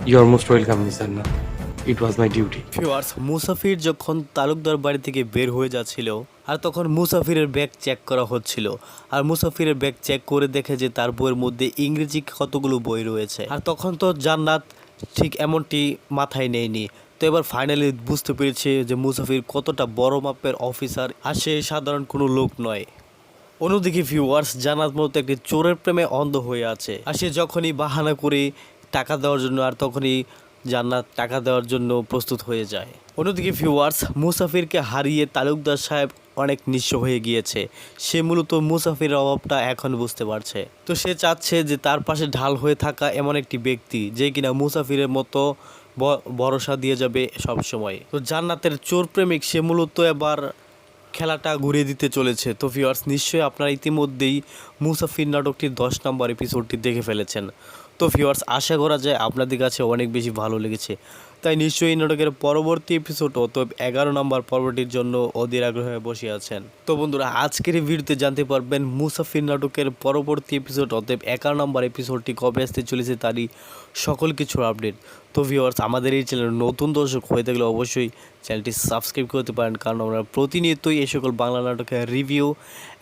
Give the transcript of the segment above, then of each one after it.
Are most welcome, Miss Anna. It was my duty. Viewers মুসাফির যখন তালুকদার বাড়ি থেকে বের হয়ে যাচ্ছিল আর তখন মুসাফিরের ব্যাগ চেক করা হচ্ছিল আর মুসাফিরের ব্যাগ চেক করে দেখে যে তার বইয়ের মধ্যে ইংরেজি কতগুলো বই রয়েছে আর তখন তো জান্নাত ঠিক এমনটি মাথায় নেয়নি তো এবার ফাইনালি বুঝতে পেরেছে যে মুসাফির কতটা বড় মাপের অফিসার আর সে সাধারণ কোনো লোক নয় অন্যদিকে ভিউয়ার্স জানাত মতো একটি চোরের প্রেমে অন্ধ হয়ে আছে আর সে যখনই বাহানা করে টাকা দেওয়ার জন্য আর তখনই জান্নাত টাকা দেওয়ার জন্য প্রস্তুত হয়ে যায়। অন্যদিকে ভিউয়ার্স মুসাফিরকে হারিয়ে তালুকদার সাহেব অনেক নিঃস্ব হয়ে গিয়েছে। সে মূলত মুসাফির অভাবটা এখন বুঝতে পারছে। তো সে চাচ্ছে যে তার পাশে ঢাল হয়ে থাকা এমন একটি ব্যক্তি যে কিনা মুসাফিরের মতো ভরসা দিয়ে যাবে সব সময় তো জান্নাতের চোর প্রেমিক সে মূলত এবার খেলাটা ঘুরিয়ে দিতে চলেছে। তো ভিউয়ার্স নিশ্চয়ই আপনারা ইতিমধ্যেই মুসাফির নাটকটির দশ নম্বর এপিসোডটি দেখে ফেলেছেন। তো ভিউয়ার্স আশা করা যায় আপনাদের কাছে অনেক বেশি ভালো লেগেছে। তাই নিশ্চয়ই নাটকের পরবর্তী এপিসোড অতএব এগারো নম্বর পর্বটির জন্য অধীর আগ্রহে বসে আছেন। তো বন্ধুরা, আজকের ভিডিওতে জানতে পারবেন মুসাফির নাটকের পরবর্তী এপিসোড অতএব এগারো নম্বর এপিসোডটি কবে আসতে চলেছে তারই সকল কিছুর আপডেট তো ভিউয়ার্স আমাদের এই চ্যানেল নতুন দর্শক হয়ে থাকলে অবশ্যই চ্যানেলটি সাবস্ক্রাইব করতে পারেন, কারণ আমরা প্রতিনিয়তই এই সকল বাংলা নাটকের রিভিউ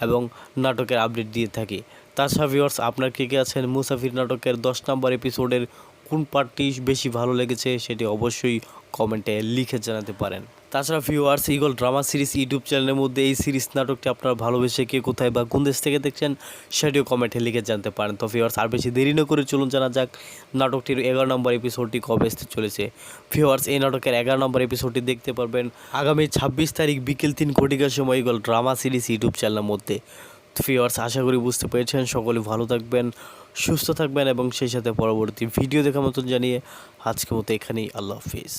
এবং নাটকের আপডেট দিয়ে থাকি। তাছাড়া ভিউয়ার্স আপনার কে কে আছেন মুসাফির নাটকের দশ নম্বর এপিসোডের কোন পার্টটি বেশি ভালো লেগেছে সেটি অবশ্যই কমেন্টে লিখে জানাতে পারেন। তাছাড়া viewers Eagle drama series YouTube চ্যানেলের মধ্যে এই সিরিজ নাটকটি আপনারা ভালোবেসে কে কোথায় বা কোন দেশ থেকে দেখছেন, সেটিও কমেন্টে লিখে জানতে পারেন। তো ভিউয়ার্স আর বেশি দেরি না করে চলুন জানা যাক নাটকটির এগারো নম্বর এপিসোডটি কবে আসতে চলেছে। ভিউয়ার্স এই নাটকের এগারো নম্বর এপিসোডটি দেখতে পারবেন আগামী ছাব্বিশ তারিখ বিকেল তিন ঘটিকার সময় ইগল ড্রামা সিরিজ ইউটিউব চ্যানেলের মধ্যে। ভিউয়ার্স আশা করি বুঝতে পেরেছেন। সকলে ভালো থাকবেন, সুস্থ থাকবেন এবং সেই সাথে পরবর্তী ভিডিও দেখার মতন জানিয়ে আজকে মতো এখানেই আল্লাহ হাফিজ।